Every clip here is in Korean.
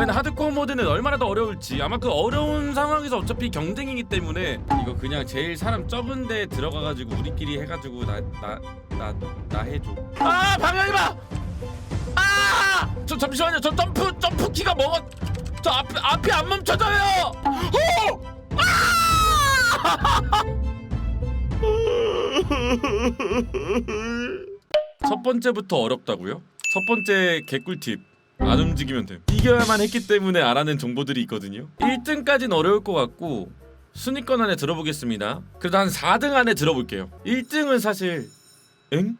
과연 하드코어 모드는 얼마나 더 어려울지 아마 그 어려운 상황에서 어차피 경쟁이기 때문에 이거 그냥 제일 사람 적은 데 들어가가지고 우리끼리 해가지고 나 나 나 나 해줘 아 방향이 봐! 아! 저 잠시만요 저 점프 점프 키가 뭐가 저 앞, 앞이 안 멈춰져요 오! 아! 첫 번째부터 어렵다고요? 첫 번째 개꿀팁 안 움직이면 됨 이겨야만 했기 때문에 알아낸 정보들이 있거든요. 1등까지는 어려울 것 같고 순위권 안에 들어보겠습니다. 그래도 한 4등 안에 들어볼게요. 1등은 사실 엥?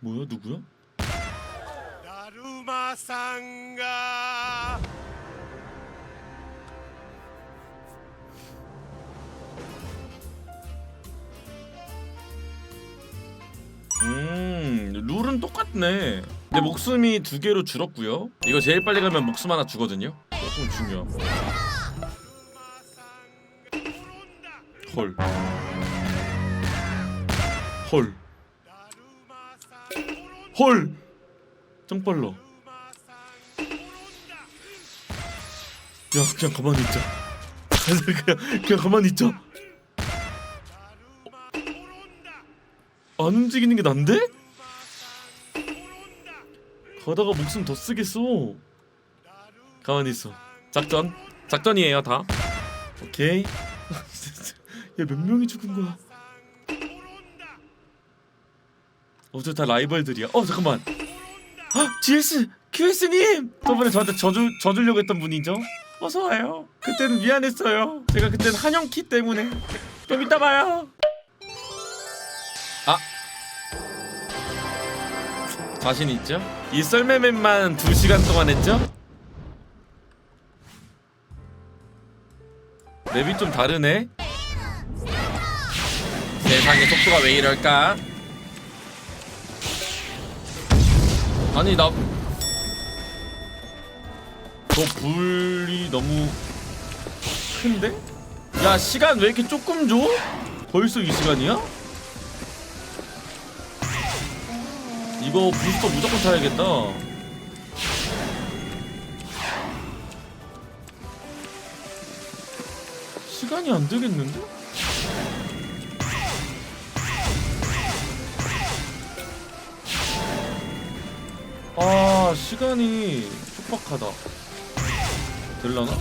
뭐야? 누구야? 나루마상가. 음 룰은 똑같네. 내 목숨이 두 개로 줄었고요 이거 제일 빨리 가면 목숨 하나 주거든요 조금 중요하고 헐 헐. 헐. 짱 빨라. 야, 그냥 가만히 있자. 그냥, 그냥 가만히 있자. 안 움직이는 게 난데? 가다가 목숨 더 쓰겠어. 가만히 있어. 작전. 작전이에요, 다. 오케이. 야, 몇 명이 죽은 거야? 어저 다 라이벌들이야. 어 잠깐만. 아 GS QS님 저번에 저한테 져주 져주려고 했던 분이죠. 어서 와요. 그때는 미안했어요. 제가 그때는 한영키 때문에 좀 이따 봐요. 아 자신 있죠? 이 썰매맨만 2 시간 동안 했죠? 맵이 좀 다르네. 세상의 속도가 왜 이럴까? 아니 나 저 불이 너무 큰데? 야 시간 왜 이렇게 조금 줘? 벌써 이 시간이야? 이거 부스터 무조건 타야겠다 시간이 안 되겠는데? 아 시간이 촉박하다 될라나?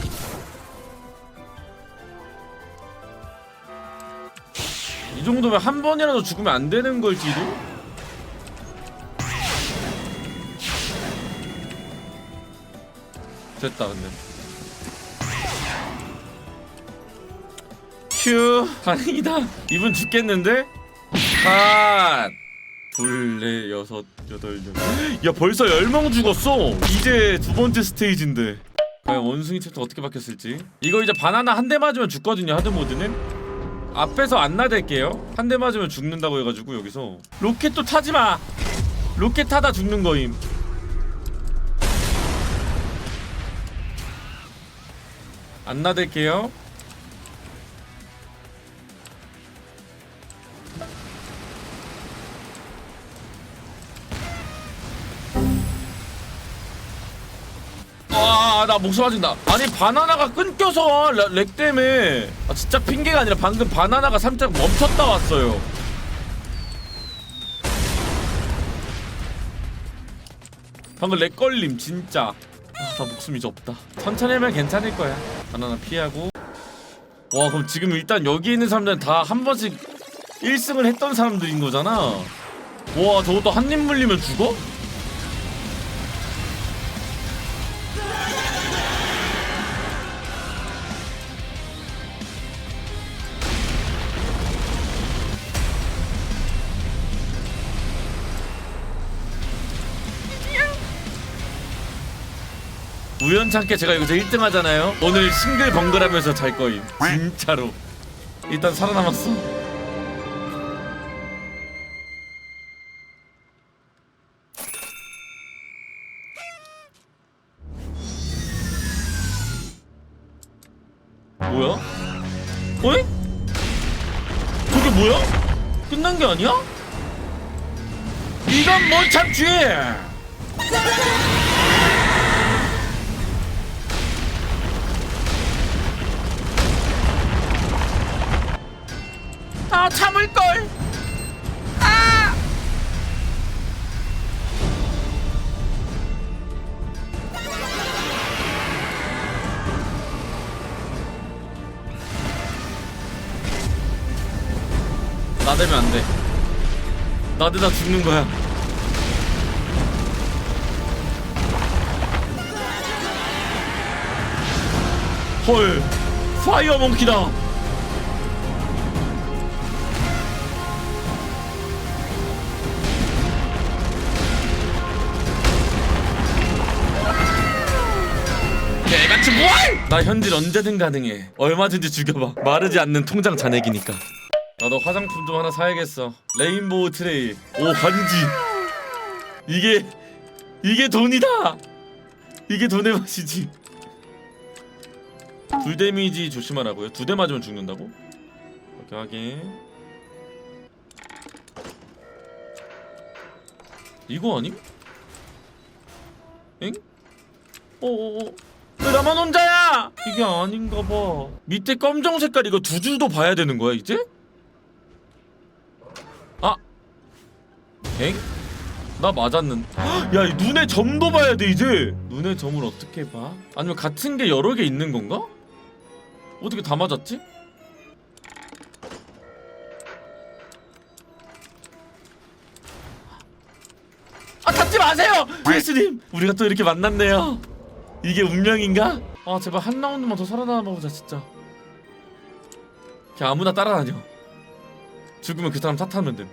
이 정도면 한 번이라도 죽으면 안 되는 걸지도? 됐다 근데 휴 다행이다 이분 죽겠는데? 컷 둘, 넷, 여섯, 여덟, 명. 야 벌써 열명 죽었어. 이제 두 번째 스테이지인데. 과연 원숭이 챕터 어떻게 바뀌었을지. 이거 이제 바나나 한 대 맞으면 죽거든요. 하드 모드는. 앞에서 안 나댈게요. 한 대 맞으면 죽는다고 해가지고 여기서 로켓도 타지 마. 로켓 타다 죽는 거임. 안 나댈게요. 아, 나 목숨 맞은다. 아니, 바나나가 끊겨서 렉, 렉 때문에. 아, 진짜 핑계가 아니라 방금 바나나가 살짝 멈췄다 왔어요. 방금 렉 걸림, 진짜. 아, 나 목숨 이제 없다. 천천히 하면 괜찮을 거야. 바나나 피하고. 와, 그럼 지금 일단 여기 있는 사람들은 다 한 번씩 1승을 했던 사람들인 거잖아. 와, 저것도 한 입 물리면 죽어? 우연찮게 제가 여기서 1등 하잖아요. 오늘 싱글 번글하면서 잘 거임. 진짜로. 일단 살아남았어. 뭐야? 어이? 저게 뭐야? 끝난 게 아니야? 이건 못 참지! 참을 걸. 아! 나대면 안 돼. 나대다 죽는 거야. 헐 파이어 몽키다 개같이 뭘! 나 현질 언제든 가능해. 얼마든지 죽여봐. 마르지 않는 통장 잔액이니까. 나도 화장품 좀 하나 사야겠어. 레인보우 트레일. 오 반지. 이게 이게 돈이다! 이게 돈의 맛이지. 불 데미지 조심하라고요? 두 대 맞으면 죽는다고? 오케이 확인. 이거 아님? 엥? 어어어 왜 나만 혼자야? 이게 아닌가 봐 밑에 검정 색깔 이거 두 줄도 봐야 되는 거야 이제? 아 엥? 나 맞았는 야 이 눈의 점도 봐야 돼 이제 눈의 점을 어떻게 봐? 아니면 같은 게 여러 개 있는 건가? 어떻게 다 맞았지? 아 닫지 마세요! 크리스님 우리가 또 이렇게 만났네요 이게 운명인가? 아 제발 한 라운드만 더 살아남아보자 진짜. 그냥 아무나 따라다녀. 죽으면 그 사람 탓하면 됨.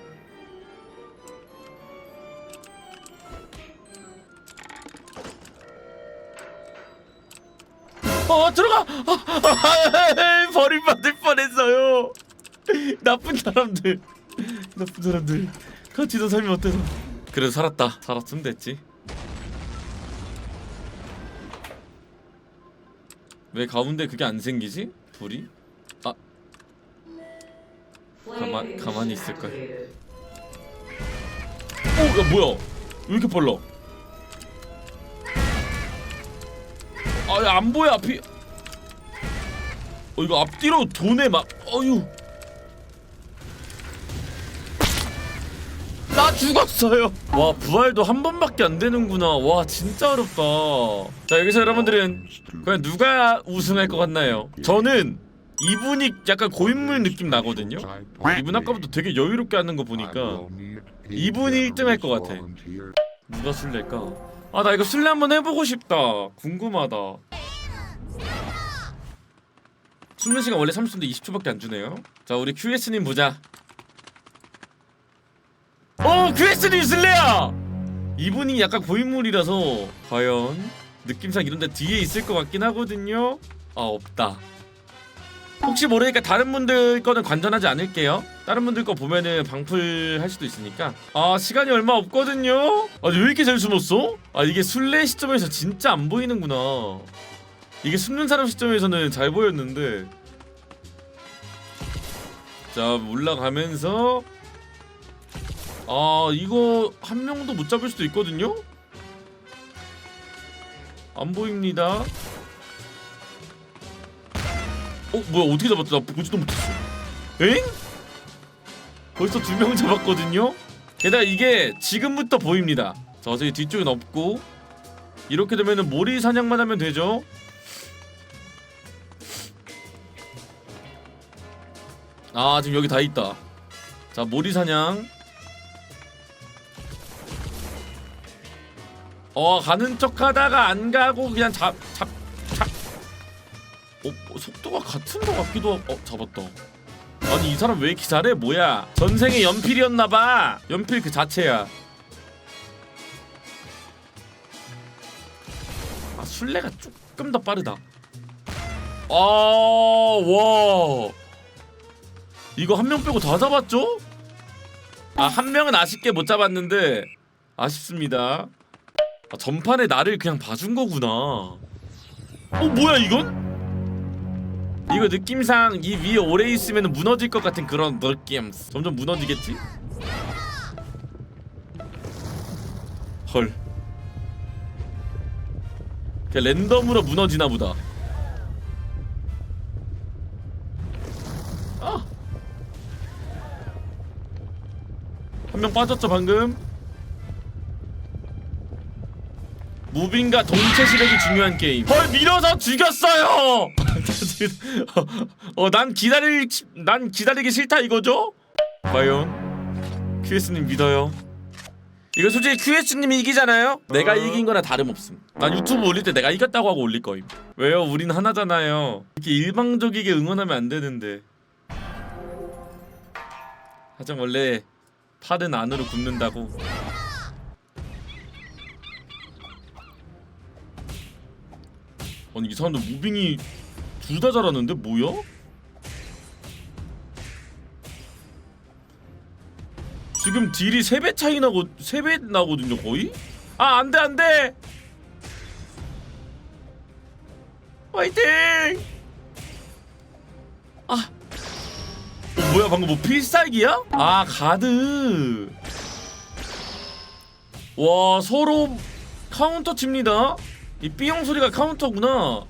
어 들어가! 아, 아, 버림받을 뻔했어요. 나쁜 사람들. 나쁜 사람들. 같이 더 살면 어때서? 그래도 살았다. 살았으면 됐지 왜 가운데 그게 안 생기지? 불이? 아 가만 가만히 있을 걸. 오, 야 뭐야? 왜 이렇게 빨라? 아, 야, 안 보여 앞이. 어 이거 앞뒤로 도네 막. 어유. 나 죽었어요. 와 부활도 한 번밖에 안 되는구나. 와 진짜 어렵다. 자 여기서 여러분들은 과연 누가 우승할 것 같나요? 저는 이분이 약간 고인물 느낌 나거든요. 이분 아까부터 되게 여유롭게 하는 거 보니까 이분이 1등 할 것 같아. 누가 술래일까? 아 나 이거 술래 한번 해보고 싶다. 궁금하다. 수면 시간 원래 30분인데 20초밖에 안 주네요. 자 우리 QS님 보자. 어 QS님 술래야. 이분이 약간 고인물이라서 과연 느낌상 이런데 뒤에 있을 것 같긴 하거든요. 아 없다. 혹시 모르니까 다른 분들 거는 관전하지 않을게요. 다른 분들 거 보면은 방풀 할 수도 있으니까. 아 시간이 얼마 없거든요. 아왜 이렇게 잘 숨었어? 아 이게 술래 시점에서 진짜 안 보이는구나. 이게 숨는 사람 시점에서는 잘 보였는데. 자 올라가면서 아 이거 한 명도 못 잡을 수도 있거든요. 안 보입니다. 어 뭐야 어떻게 잡았지? 나 보지도 못했어. 엥? 벌써 두 명 잡았거든요. 게다가 이게 지금부터 보입니다. 자 저기 뒤쪽엔 없고 이렇게 되면은 모리 사냥만 하면 되죠. 아 지금 여기 다 있다. 자 모리 사냥. 어 가는 척하다가 안 가고 그냥 잡 잡 잡. 어 어, 속도가 같은 것 같기도 하고 어 잡았다. 아니 이 사람 왜 이렇게 잘해? 뭐야? 전생에 연필이었나봐. 연필 그 자체야. 아 술래가 조금 더 빠르다. 아 와. 이거 한 명 빼고 다 잡았죠? 아 한 명은 아쉽게 못 잡았는데 아쉽습니다. 아, 전판에 나를 그냥 봐준 거구나. 어 뭐야 이건? 이거 느낌상 이 위에 오래 있으면 무너질 것 같은 그런 느낌. 점점 무너지겠지? 헐. 그냥 랜덤으로 무너지나 보다. 아. 한 명 빠졌죠 방금 무빙과 동체 시력이 중요한 게임. 헐 밀어서 죽였어요! 어난 기다릴 난 기다리기 싫다 이거죠? 과연 QS님 믿어요? 이거 솔직히 QS님이 이기잖아요? 내가 이긴 거나 다름없음. 난 유튜브 올릴 때 내가 이겼다고 하고 올릴 거임. 왜요? 우린 하나잖아요. 이렇게 일방적이게 응원하면 안 되는데. 하여튼 원래 팔은 안으로 굽는다고 아니 이 사람들 무빙이 둘 다 잘하는데 뭐야? 지금 딜이 3배 차이 나고 3배 나거든요 거의? 아 안돼 안돼 화이팅 아 어, 뭐야 방금 뭐 필살기야? 아 가드 와 서로 카운터 칩니다 이 B형 소리가 카운터구나.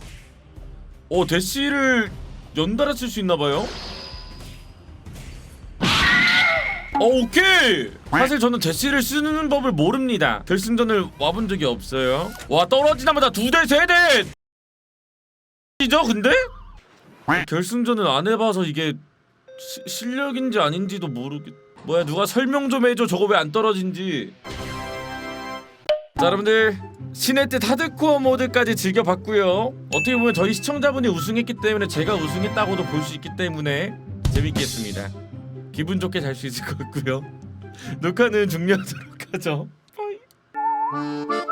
어 대시를 연달아 쓸 수 있나봐요? 어 오케이! 사실 저는 제시를 쓰는 법을 모릅니다. 결승전을 와본 적이 없어요. 와 떨어지자마자 두 대 세 대! 이죠 근데? 결승전을 안 해봐서 이게 시, 실력인지 아닌지도 모르겠 뭐야 누가 설명 좀 해줘. 저거 왜 안 떨어진지 자 여러분들 신의 뜻 하드코어 모드까지 즐겨봤고요. 어떻게 보면 저희 시청자분이 우승했기 때문에 제가 우승했다고도 볼 수 있기 때문에 재밌게 했습니다. 기분 좋게 잘 수 있을 것 같고요. 녹화는 종료하도록 하죠. 빠이